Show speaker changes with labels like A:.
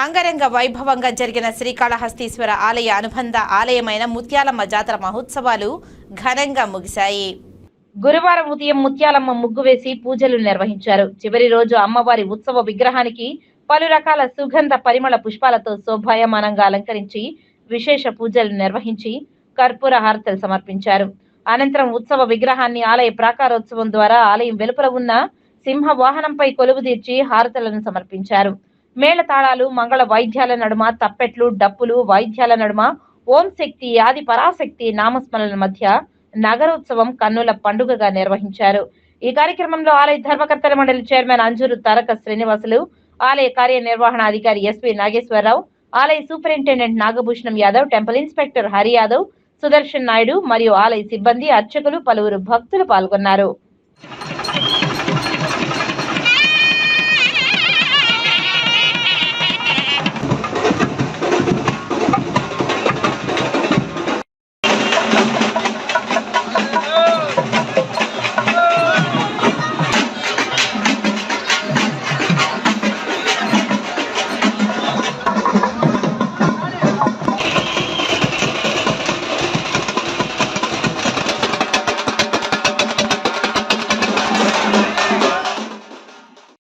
A: అంగరంగ వైభవంగా జరిగిన శ్రీకాళహస్తీశ్వర ఆలయ అనుబంధ ఆలయమైన ముత్యాలమ్మ జాతర మహోత్సవాలు ఘనంగా ముగిశాయి.
B: గురువారం ఉదయం ముత్యాలమ్మ ముగ్గు వేసి పూజలు నిర్వహించారు. చివరి రోజు అమ్మవారి ఉత్సవ విగ్రహానికి పలు రకాల సుగంధ పరిమళ పుష్పాలతో శోభాయమానంగా అలంకరించి విశేష పూజలు నిర్వహించి కర్పూర హారతలు సమర్పించారు. అనంతరం ఉత్సవ విగ్రహాన్ని ఆలయ ప్రాకారోత్సవం ద్వారా ఆలయం వెలుపల ఉన్న సింహ వాహనంపై కొలువు తీర్చి హారతలను సమర్పించారు. మేళతాళాలు మంగళ వాయిద్యాల నడుమ తప్పెట్లు డప్పులు వాయిద్యాల నడుమ ఓం శక్తి ఆది పరాశక్తి నామస్మరణల మధ్య నగరోత్సవం కన్నుల పండుగగా నిర్వహించారు. ఈ కార్యక్రమంలో ఆలయ ధర్మకర్తల మండలి చైర్మన్ అంజూరు తారక శ్రీనివాసులు ఆలయ కార్యనిర్వహణ అధికారి ఎస్వి నాగేశ్వరరావు ఆలయ superintendent Nagabhushanam Yadav temple inspector Hari Yadav Sudarshan Naidu మరియు ఆలయ సిబ్బంది అర్చకులు పలువురు భక్తులు పాల్గొన్నారు.